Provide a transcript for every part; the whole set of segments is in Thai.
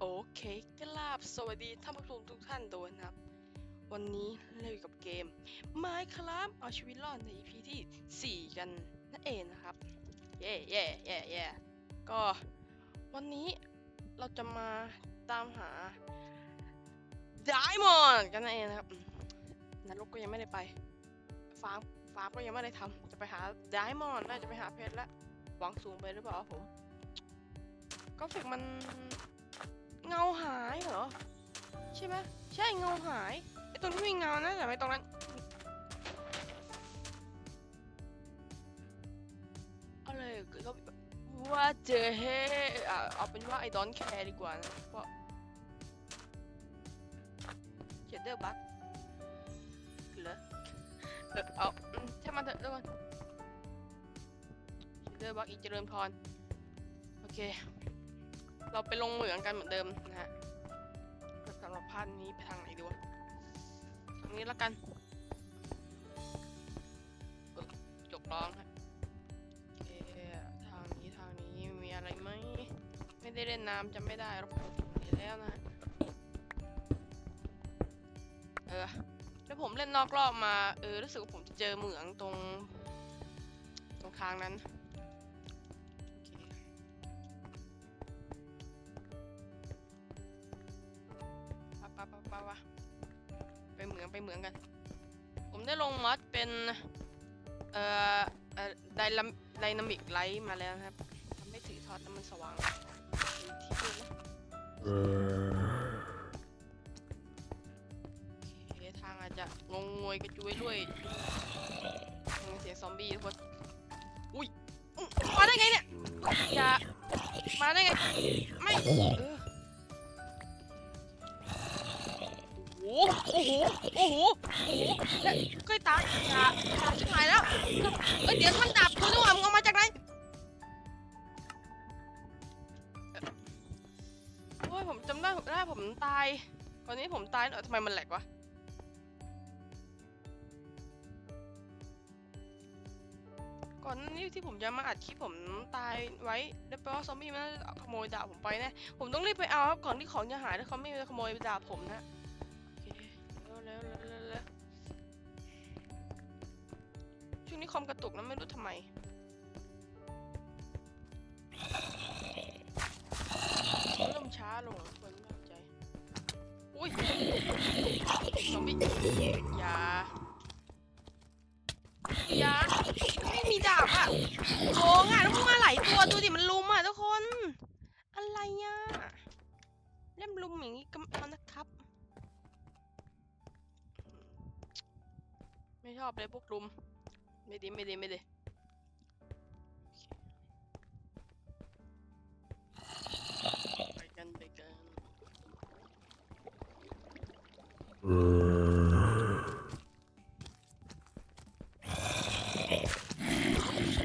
โอเคกราบสวัสดีท่านผู้ชมทุกท่านด้วยนะครับ วันนี้เราอยู่กับเกม Minecraft เอาชีวิตรอดใน EP ที่ 4 กันนั่นเองนะครับ เย่เย่เย่เย่ก็วันนี้เราจะมาตามหา Diamond กันนั่นเองนะครับนรกก็ยังไม่ได้ไปฟาร์มฟาร์มก็ยังไม่ได้ทำจะไปหา Diamond น่าจะไปหาเพชรและหวังสูงไปหรือเปล่าผมก็ฟิกมัน เงาหายเหรอ ใช่ไหมใช่เงาหายไอตรงที่มีเงานะแต่ไม่ตรงนั้นอะไรก็ว่าเจอเฮอะเอาเป็นว่าไอดอนแคร์ดีกว่านะเพราะเชดเดอร์บัคเหรอเออเอาอืมช่มันเถอะทุกคนเชดเดอร์บัคอีกเจริญพร โอเค เราไปลงเหมืองกันเหมือนเดิมนะฮะสำหรับพาร์ทนี้ไปทางไหนดีวะทางนี้แล้วกันจกร้องฮะโอทางนี้ทางนี้มีอะไรไหมไม่ได้เล่นน้ำจำไม่ได้หรอกเห็นแล้วนะฮะเออแล้วผมเล่นนอกรอบมา เออ รู้สึกว่าผมจะเจอเหมืองตรง ตรงทางนั้น ปะปะปะปะไปเหมืองไปเหมืองกัน ผมได้ลงมอดเป็น เอ่อเอ่อไดนาไดนามิกไลท์มาแล้วนะครับทำให้ถือทอดแล้วมันสว่างดูที่ดูนะโอเคทางอาจจะงงงวยกระจุยด้วยเสียงซอมบี้ทุกคนอุ้ยอื้อมาได้ไงเนี่ยอย่ามาได้ไง ไม่ โอ้โหโอ้โหโอ้โห โอ้โห ใกล้ตายอย่าย่าชิบหายแล้วเอ้ยเดี๋ยวท่านดาบคุณนึกว่ามึงเอามาจากไหนโอ้ยผมจำได้ได้ผมตายตอนนี้ผมตายเออทำไมมันแหลกวะก่อนนี้ที่ผมจะมาอัดคลิปผมตายไว้แล้วแปลว่าซอมบี้มันน่าขโมยดาบผมไปแน่ผมต้องรีบไปเอาครับก่อนที่ของจะหายแล้วเขาไม่ขโมยดาบผมนะ วงนี้คอมกระตุกนะไม่รู้ทำไม เริ่มช้าลงคนไม่เข้าใจ อุ้ยซอมบี้ย่าอย่าไม่มีดาบอะโกงอะแล้วมึงมาหลายตัวดูดิมันลุมอะทุกคน อะไรอะเล่มลุมอย่างนี้ก็มันนะครับ ไม่ชอบเลยพวกลุม ไม่ดีไม่ดีไม่ดีไปกันไปกัน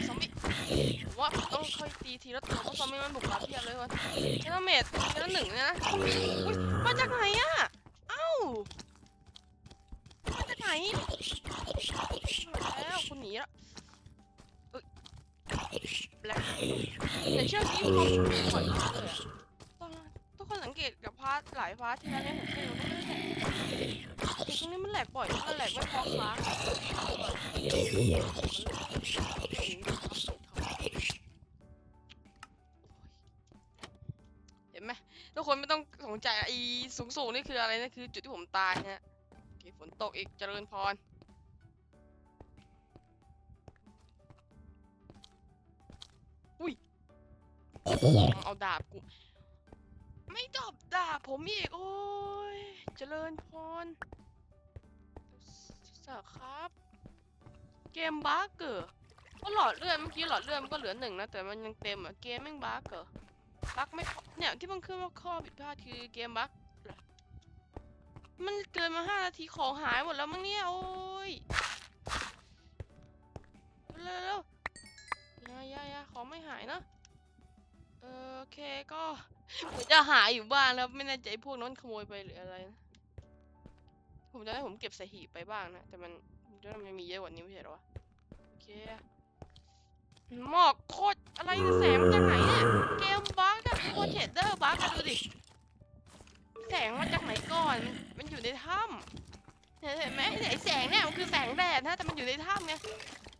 ซอมบี้ผมว่าต้องค่อยตีทีละตัวเพราะซอมบี้มันบุกมาเพียบเลยคนแค่ละเมตรแค่ละหนึ่งเนี่ยนะอุ้ยมาจากไหนอะเอ้ามาจากไหน แล้วคุณหนีล้วเอ้ยแล้วแต่เชือกนี้เขาปล่อยเลยอะตอนทุกคนสังเกตกับพาร์ทหลายพาร์ทที่แล้วเนี่ยผมเคยรู้ว่าไอ้ตรงนี้มันแหลกบ่อยมันแหลกไม่พอค้างเห็นไหมทุกคนไม่ต้องสนใจอะไอ้สูงๆนี่คืออะไรนะคือจุดที่ผมตายนะโอเคฝนตกอีกเจริญพร เอาดาบกู ไม่ดอบดาบผมอีกโอ้ย เจริญพรสักครับ เกมบั๊กเกอร์ก็หลอดเลือดเมื่อกี้หลอดเลือดมันก็เหลือหนึ่งนะ แต่มันยังเต็มอะ เกมแม่งบั๊กเกอร์บั๊กไม่เนี่ยที่มันขึ้นว่าข้อผิดพลาดคือเกมบั๊กเหรอมันเกินมาห้านาทีของหายหมดแล้วมั้งเนี่ยโอ้ยเร็วๆยายายาของไม่หายนะ เออโอเคก็เหมือนจะหายอยู่บ้านแล้วไม่แน่ใจพวกนั้นขโมยไปหรืออะไรนะผมจะให้ผมเก็บใส่หีบไปบ้างนะ แต่มันผมจะมันมีเยอะกว่านี้ไม่ใช่เหรอวะโอเคหมอกโคตรอะไรแสงมาจากไหนเนี่ยเกมบั๊กอะโคตรเชดเดอร์บั๊กอะดูดิงมาจากไหนก่อนมันอยู่ในถ้ำเห็นไหมไอแสงเนี่ยมันคือแสงแดดนะแต่มันอยู่ในถ้ำไง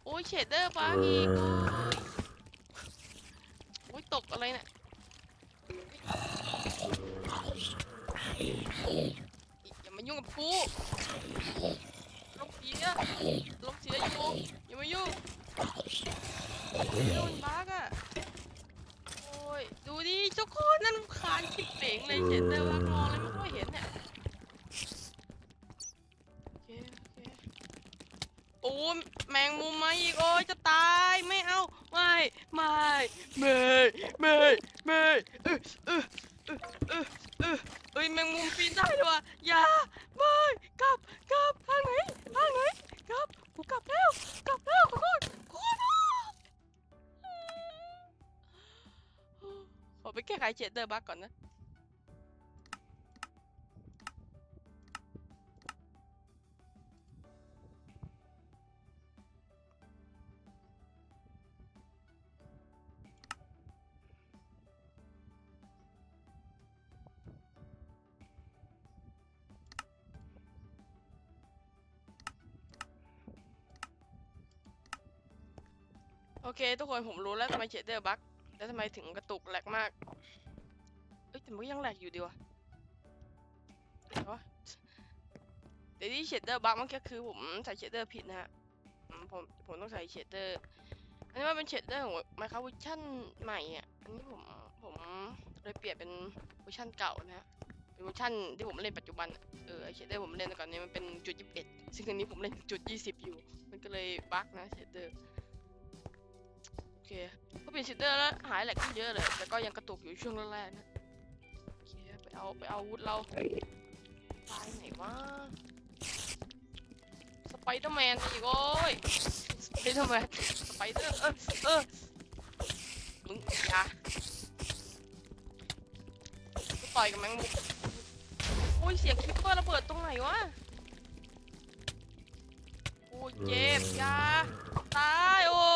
โอ้ยเชดเดอร์ปะอีกอ้ยตก อะไรเนี่ยอย่ามายุ่งกับกูลงเสียลงเสียอยู่อย่ามายุ่งยุ่งบักอะโอ้ยดูดิทุกคนนั่นคานคิดเป่งเลยเชดเดอร์บักมองเลยไม่ค่อยเห็นเนี่ยโอ้ยแมงมุมมาอีกโอ้ยจะตายไม่เอา ไม่ไม่ไม่ไม่เออเออเออเออเออเอ้ยแมงมุมปีนได้ด้วยวะอย่าไม่กลับกลับทางไหนทางไหนกลับกูกลับแล้วกลับแล้วขอโทษขอโทษขอไปแก้ไขเจตเดอร์บักก่อนนะ เคทุกคนผมรู้แล้วทำไมเชดเดอร์บั๊กแล้วทำไมถึงกระตุกแหลกมาก เอ้ยแต่มันยังแหลกอยู่ดีวะเดี๋ยววะแต่ที่เชดเดอร์บั๊กมันก็คือผมใส่เชดเดอร์ผิดนะฮะผมผมต้องใส่เชดเดอร์ อันนี้มันเป็นเชดเดอร์ของมาคาเวชันใหม่อะ อันนี้ผมผมเลยเปลี่ยนเป็นเวอร์ชันเก่านะฮะเป็นเวอร์ชันที่ผมเล่นปัจจุบันอะเออเชดเดอร์ผมเล่นก่อนเนี้มันเป็นจุดยี่สิบเอ็ดซึ่งอันนี้ผมเล่นจุดยี่สิบอยู่ มันก็เลยบั๊กนะเชดเดอร์ี่ยนชิเดอร์แล้วหายแหลกขึ้นเยอะเลย แต่ก็ยังกระตุกอยู่ช่วงแรกๆนะโอเคไปเอาไปเอาอาวุธเราตายไหนวะสไปเดอร์แมนอีกโอ้ยสไปเดอร์แมนสไปเดอร์เออเออมึงอย่าต่อยกับแมงมุมโอ้ยเสียงคิปเปอร์ระเบิดตรงไหนวะโอ้ยเจ็บยาตายโอ้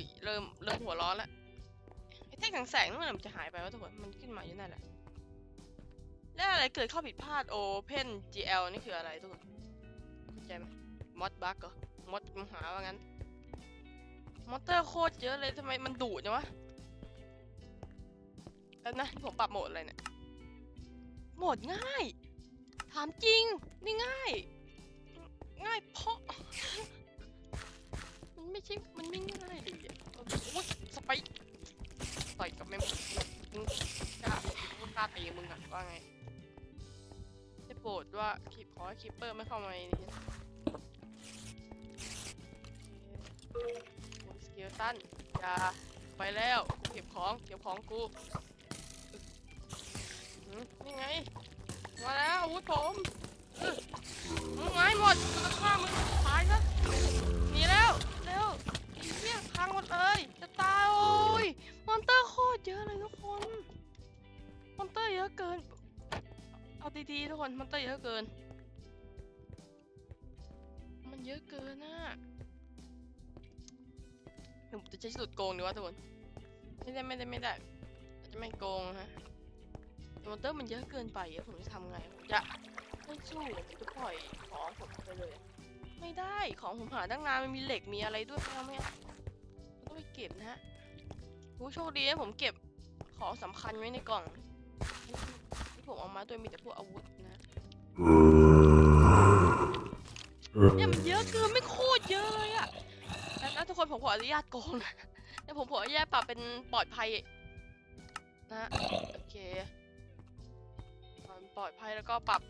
ยเริ่มเริ่มหัวร้อนแล้วไอ้แท่งแสงนั่นมันจะหายไปวะทุกคนมันขึ้นมาอยู่นั่นแหละแล้วอะไรเกิดข้อผิดพลาด Open GL นี่คืออะไรทุกคนเข้าใจไหมมอดบั๊กเหรอมอดมหาว่างั้นมอเตอร์โคตรเยอะเลยทำไมมันดุจังวะแล้วนะผมปรับโหมดอะไรเนี่ยโหมดง่าย ถามจริง นี่ง่าย ง่ายเพราะ ไม่ใช่ มันไม่ง่ายเลยโอ้ยสไปต่อยกับแม่งมึงกล้ามึงกล้าตีมึงอะว่าไงได้โปรดว่าคีขอให้คีปเปอร์ไม่เข้ามาในนี้นะโอ้ยสเกลตันอย่าไปแล้วเก็บของเก็บของกูนี่ไง มาแล้วอาวุธผมมึงไงหมดกูจะฆ่ามึง เลยจะตายโอ้ยมอนเตอร์โคตรเยอะเลยทุกคนมอนเตอร์เยอะเกิน เอาดีๆทุกคนมอนเตอร์เยอะเกิน มันเยอะเกินน่ะเดี๋ยวผมจะใช้สุดโกงดีวะทุกคนไม่ได้ไม่ได้ไม่ได้จะไม่โกงฮะมอนเตอร์มันเยอะเกินไปผมจะทำไงผมจะไม่สู้ผมจะปล่อยของผมไปเลย ไม่ได้ของผมหาตั้งนานมันมีเหล็กมีอะไรด้วยไม่เอาไม่เอา เก็บนะฮะโอ้โชคดีนะผมเก็บของสำคัญไว้ในกล่อง ที่ผมเอามาด้วยมีแต่พวกอาวุธนะเนี่ยมันเยอะเกินไม่โคตรเยอะเลยอะแล้วนะทุกคนผมขออนุญาตโกงนะผมขออนุญาตปรับเป็นปลอดภัยนะโอเคปลอดภัยแล้วก็ปรับ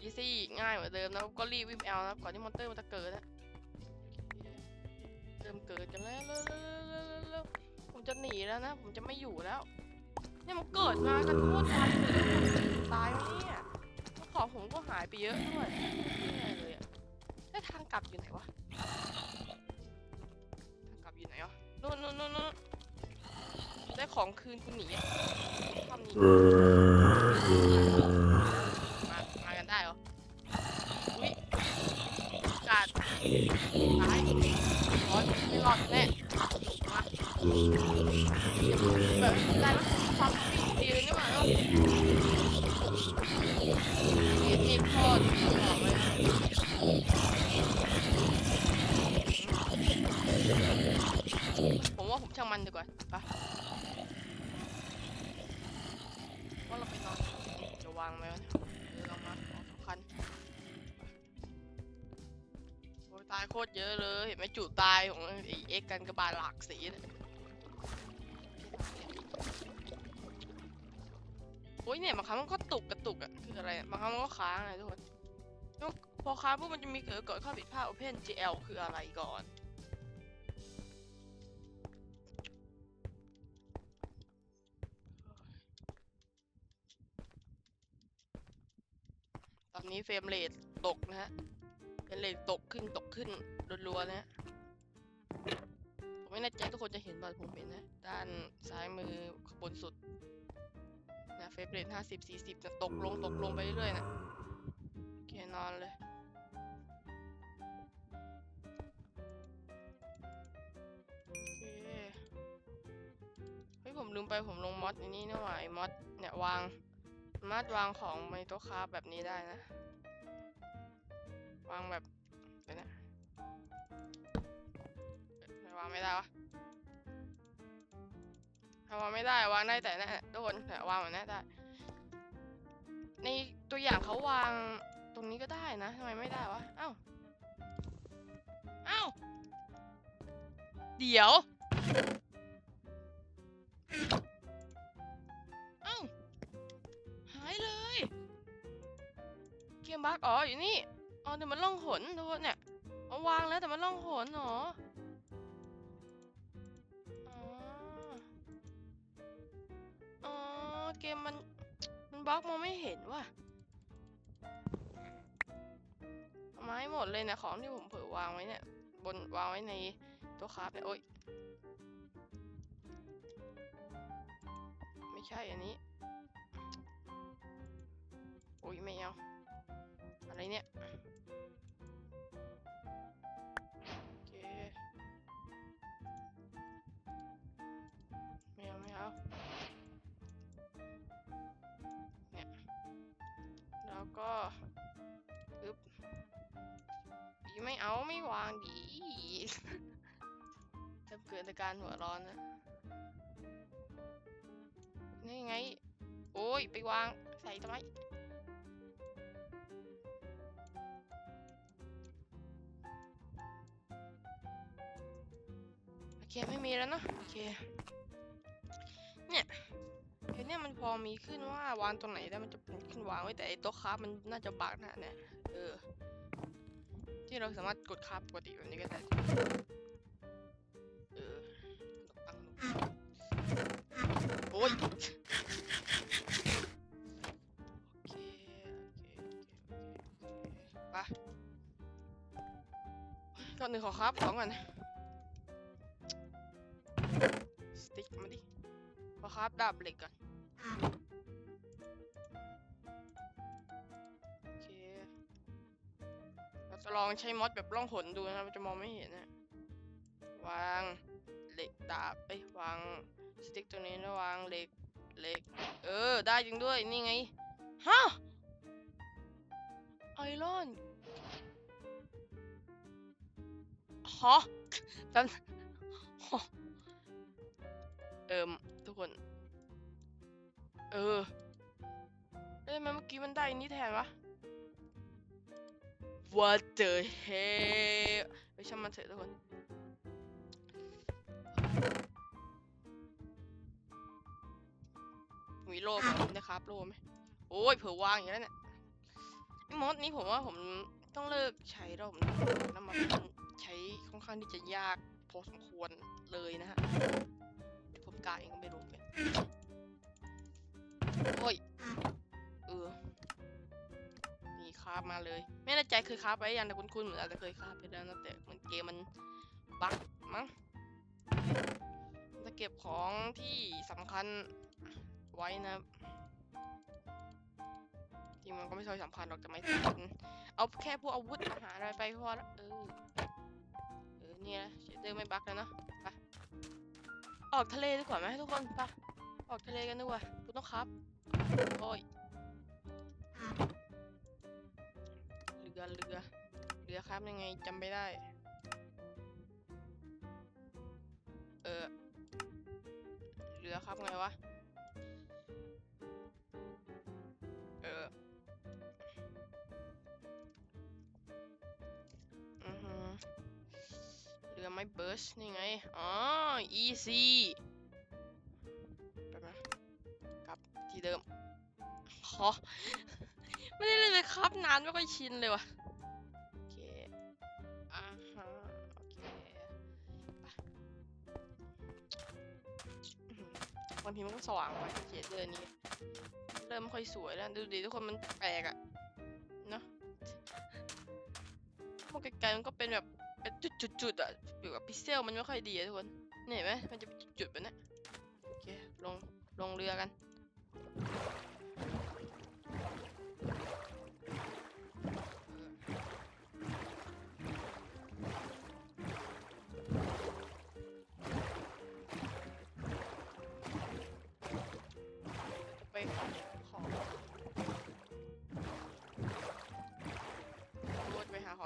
อีซี่ง่ายเหมือนเดิมนะก็รีบวิ่งแอลนะก่อนที่มอนเตอร์มันจะเกิดนะ ริ่มเกิดกันแล้วเร็วๆๆๆๆผมจะหนีแล้วนะ ผมจะไม่อยู่แล้ว เนี่ยมันเกิดมากันโคตรไวเลยตายไหมเนี่ยแล้วของผมก็หายไปเยอะด้วยแย่เลยอะแล้วทางกลับอยู่ไหนวะ ทางกลับอยู่ไหนอะนู่นนู่นนู่นนู่นได้ของคืนคุณหนีอะทำหนี แน่มาแบบได้แล้วความคิดดีนี่หว่าเนาะมีที่พ่อบอกไว้ผมว่าผมช่างมันดีกว่าไปว่าเราไปนอนจะวางไหมวะเนี่ยเออเอามาของสำคัญโอ้ยตายโคตรเยอะเลย เห็นไหมจุดตายของไอ้เอ็กซ์กันกระบาลหลากสีเนี่ย โอ้ยเนี่ยบางครั้งมันก็ตุกกระตุกอะคืออะไรบางครั้งมันก็ค้างไงทุกคนแล้วพอค้างปุ๊บมันจะมีเกิดเกิดข้อผิดพลาด Open GL คืออะไรก่อนตอนนี้เฟรมเรทตกนะฮะเฟรมเรทตกขึ้นตกขึ้นรัวๆนะฮะผมไม่แน่ใจทุกคนจะเห็นป่ะผมเห็นนะ ด้านซ้ายมือบนสุด เฟรมเรทห้าสิบสี่สิบจะตกลงตกลงไปเรื่อยๆนะโอเคนอนเลยโอเฮ้ยผมลืมไปผมลงมอดนนี้นี่หว่าไอ้มอดเนี่ยวางมารถวางของในโต๊ะคราฟแบบนี้ได้นะ วางแบบเดี๋ยวนะเอ๊ะไม่วางไม่ได้วะ ถ้าวางไม่ได้วางได้แต่เนะทุกคนแต่วางแบบนี้ได้ ในตัวอย่างเขาวางตรงนี้ก็ได้นะทำไมไม่ได้วะเอ้าเอ้าเดี๋ยวเอ้าหายเลยเกมบักอ๋ออยู่นี่อ๋อแต่มันล่องหนทุกคนเนี่ยเอาวางแล้วแต่มันล่องหนเหรอ เกมมันมันบล็อกมองไม่เห็นว่ะเอามาให้หมดเลยนะของที่ผมเผลอวางไว้เนี่ย บนวางไว้ในตัวคราฟเนี่ยโอ๊ยไม่ใช่อันนี้โอ้ยไม่เอาอะไรเนี่ย ไม่เอาไม่วางดีจะเกิดอาการหัวร้อนนะนี่ไง โอ้ย ไปวางใส่ทำไมโอเคไม่มีแล้วเนอะโอเค เนี่ยเดี๋ยวเนี่ยมันพอมีขึ้นว่าวางตรงไหนได้วมันจะเป็นขึ้นวางไว้แต่ไอ้โต๊ะครามันน่าจะบักนะเนี่ยเออ ที่เราสามารถกดคราฟปกติแบบนี้ก็ได้เออปังโอ้ยโอเคโอเคโอเคโอเคไปก่อนหนึ่งขอครับของก่อนสติ๊กมาดิขอครับดาบเหล็กก่อน จะลองใช้มอดแบบล่องหนดูนะครับมันจะมองไม่เห็นนะวางเหล็กดาบไปวางสติ๊กตัวนี้แล้ววางเหล็กเหล็ก เออ ได้จริงด้วยนี่ไงฮะไอรอนฮะแป๊บเอิมทุกคน เออเอ้ยทำไมเมื่อกี้มันได้อันนี้แทนวะ What the hell ไปช่างมันเถอะทุกคนมีโล่ไหมนะครับโล่ไหมโอ้ยเผื่อวางอย่างนั้นเนี่ยไอ้มอสนี้ผมว่าผมต้องเลิกใช้แล้วผมน้ำมันใช้ค่อนข้างที่จะยากพอสมควรเลยนะฮะผมกาเองก็ไม่รู้เหมือนกันโอ้ย ราบมาเลย ไม่แน่ใจเคยคราบไปยังแต่คุ้นๆเหมือนอาจจะเคยคราบไปแล้วนะแต่เหมันเกมมันบั๊กมั้งจะเก็บของที่สำคัญไว้นะจริงมันก็ไม่ค่สำคัญหรอกแต่ไม่สำคัญเอาแค่พวกอาวุธอาหารอะไรไปพอละเออเออเนี่ยนะเชดเดอร์ไม่บักแล้วเนอะไปออกทะเลดีกว่าไหมทุกคนไปออกทะเลกันดีกว่ากูต้องครับโอ้ย เรือเรือ เรือครับยังไงจำไม่ได้ เออ เรือครับไงวะ เอออือฮึเรือไม่เบิร์ชนี่ไง อ๋อ easy ไปมากลับที่เดิม ขอ ไม่ได้เล่นเลยครับนานไม่ค่อยชินเลยวะโอเคอ่าฮะโอเคไปอื้อหือบางทีมันก็สว่างไปเขียนเดินนี้ เริ่มไม่ค่อยสวยแล้วดูดิทุกคนมันแปลกอะเนาะมองไกลๆมันก็เป็นแบบเป็นจุดๆๆอะอยู่กับพิกเซลมันไม่ค่อยดีอะทุกคนเนี่ยเห็นไหมมันจะจุดๆแบบเนี้ยโอเคลงลงเรือกัน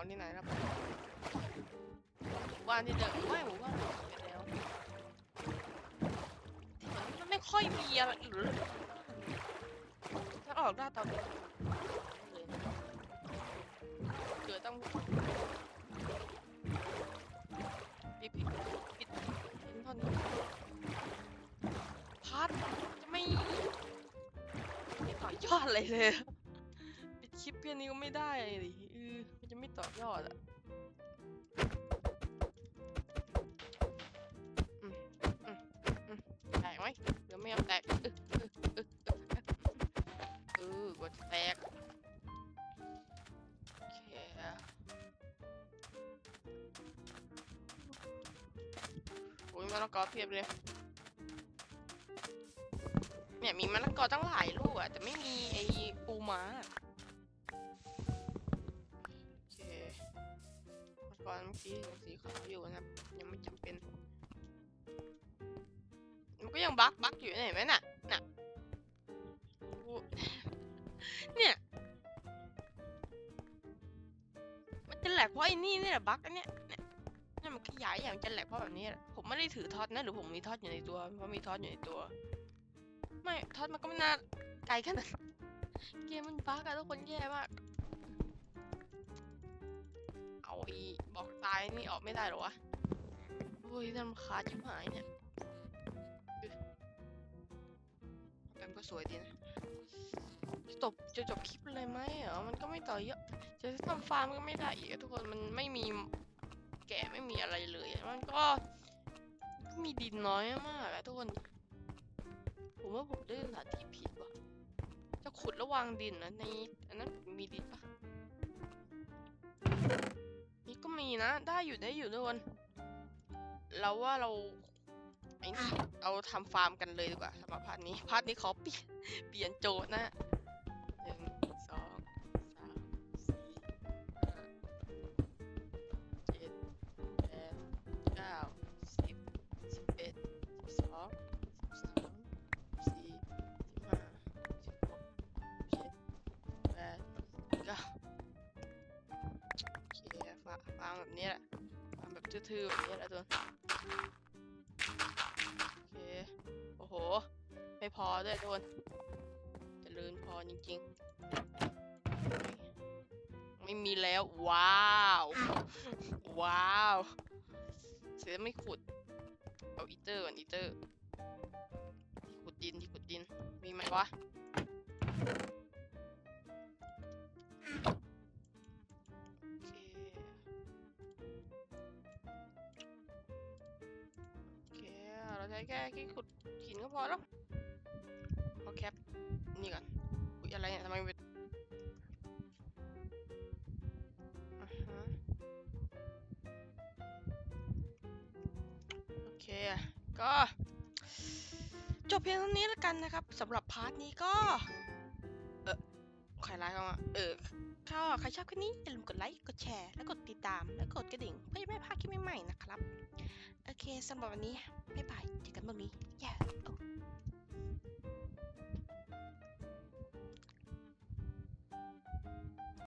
ของที่ไหนครับบ้านที่เดิมไม่หมู่บ้านเราไปแล้วมันไม่ค่อยมีอะไรหรือถ้าออกหน้าเตาเลยเกิดต้องปิดปิดปิดปิดเท่านี้พัดจะไม่ไม่ต่อยอดอะไรเลย ปิดคลิปแค่นี้ก็ไม่ได้เลย ต่อยอดอะแตกไหมเดี๋ยวไม่ยอมแตกเออออออเออเออกดแตกโอเคโอ้ยมะละกอเพียบเลยเนี่ยมีมะละกอตั้งหลายลูกอะแต่ไม่มีไอ้ปูม้า มะละกอเมื่อกี้ยังสีขาวอยู่นะครับ ยังไม่จำเป็น มันก็ยังบักบักอยู่เห็นไหมน่ะน่ะเนี่ยมันจะแหลกเพราะไอ้นี่นี่แหละบักอันเนี้ยเนี่ยนี่มันขยายอย่างจะแหลกเพราะแบบนี้แหละผมไม่ได้ถือทอตนะหรือผมมีทอตอยู่ในตัวเพราะมีทอตอยู่ในตัว ไม่ทอตมันก็ไม่น่าไกลขนาดเกมมันบั๊กอะทุกคนแย่มาก ตายนี่ออกไม่ได้หรอวะโอ้ยน่ารำคาญชิบหายเนี่ยแต่มันก็สวยดีนะจะจบจะจบคลิปเลยไหมเหรอมันก็ไม่ต่อเยอะ จะทำฟาร์มก็ไม่ได้อีกทุกคนมันไม่มีแกะไม่มีอะไรเลย มันก็ก็มีดินน้อยมากอะทุกคน ผมว่าผมเลือกสถานที่ผิดว่ะ จะขุดระหวางดินนะในอันนั้นมีดินปะ ก็มีนะ ได้อยู่ได้อยู่ทุกคนเราว่าเราไอ้นี่เอาทำฟาร์มกันเลยดีกว่าสำหรับพาร์ทนี้พาร์ทนี้ขอเปลี่ยนเปลี่ยนโจทย์นะ ฟาฟาร์มแบบนี้แหละฟาร์มแบบทื่อๆแบบนี้แหละตัวโอเคโอ้โห ไม่พอด้วยโดนเจริญพอจริงๆ ไม่มีแล้ว ว้าว ว้าว เสียไม่ขุด เอาอีเตอร์ก่อนอีเตอร์ ขุดดินที่ขุดดิน มีไหมวะ แค่ที่ขุดหินก็พอแล้วเอาแคปนี่ก่อนอุ๊ยอะไรเนี่ยทำไมเป็นโอเค ก็จบเพียงเท่านี้แล้วกันนะครับสำหรับพาร์ทนี้ก็ เออใครไลค์เข้ามาเออ ก็ใครชอบคลิปนี้อย่าลืมกดไลค์ กดแชร์ และกดติดตาม และกดกระดิ่ง เพื่อไม่พลาดคลิปใหม่ๆนะครับ โอเคสำหรับวันนี้ บ๊ายบาย เจอกันบ่งนี้ yeah. oh.